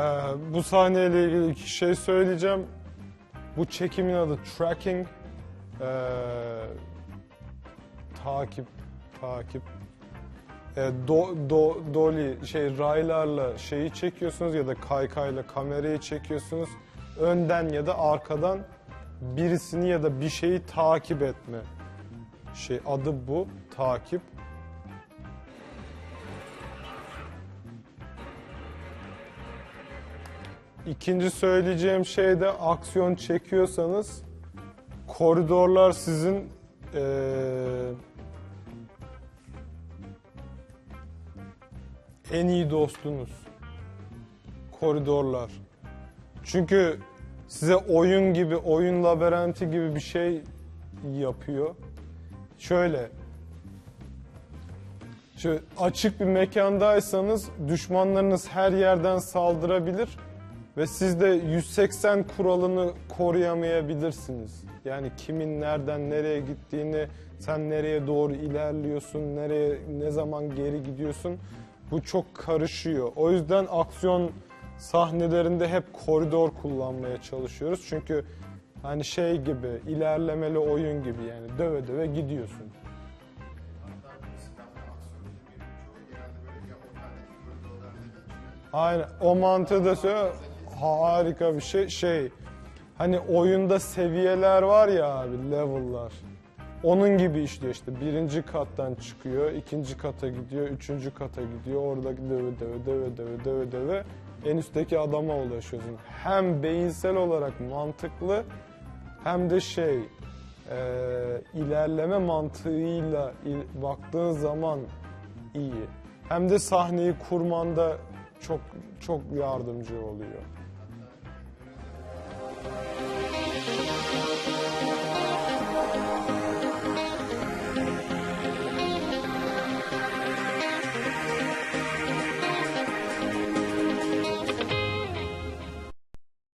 Ee, bu sahneyle ilgili iki şey söyleyeceğim. Bu çekimin adı tracking. Ee, takip, takip. Ee, do, do, dolly, şey raylarla şeyi çekiyorsunuz ya da kaykayla kamerayı çekiyorsunuz. Önden ya da arkadan birisini ya da bir şeyi takip etme. Şey adı bu, takip. İkinci söyleyeceğim şey de aksiyon çekiyorsanız koridorlar sizin eee, en iyi dostunuz. Koridorlar. Çünkü size oyun gibi, oyun labirenti gibi bir şey yapıyor. Şöyle, şu açık bir mekandaysanız düşmanlarınız her yerden saldırabilir ve siz de 180 kuralını koruyamayabilirsiniz. Yani kimin nereden nereye gittiğini, sen nereye doğru ilerliyorsun, nereye ne zaman geri gidiyorsun bu çok karışıyor. O yüzden aksiyon sahnelerinde hep koridor kullanmaya çalışıyoruz. Çünkü hani şey gibi ilerlemeli oyun gibi yani döve döve gidiyorsun. Aynen o mantığı da söyle harika bir şey. Şey hani oyunda seviyeler var ya abi level'lar. Onun gibi işliyor işte. Birinci kattan çıkıyor ikinci kata gidiyor üçüncü kata gidiyor. Oradaki döve döve döve döve döve döve. En üstteki adama ulaşıyorsun. Hem beyinsel olarak mantıklı hem de şey e, ilerleme mantığıyla il- baktığın zaman iyi. Hem de sahneyi kurmanda çok çok yardımcı oluyor.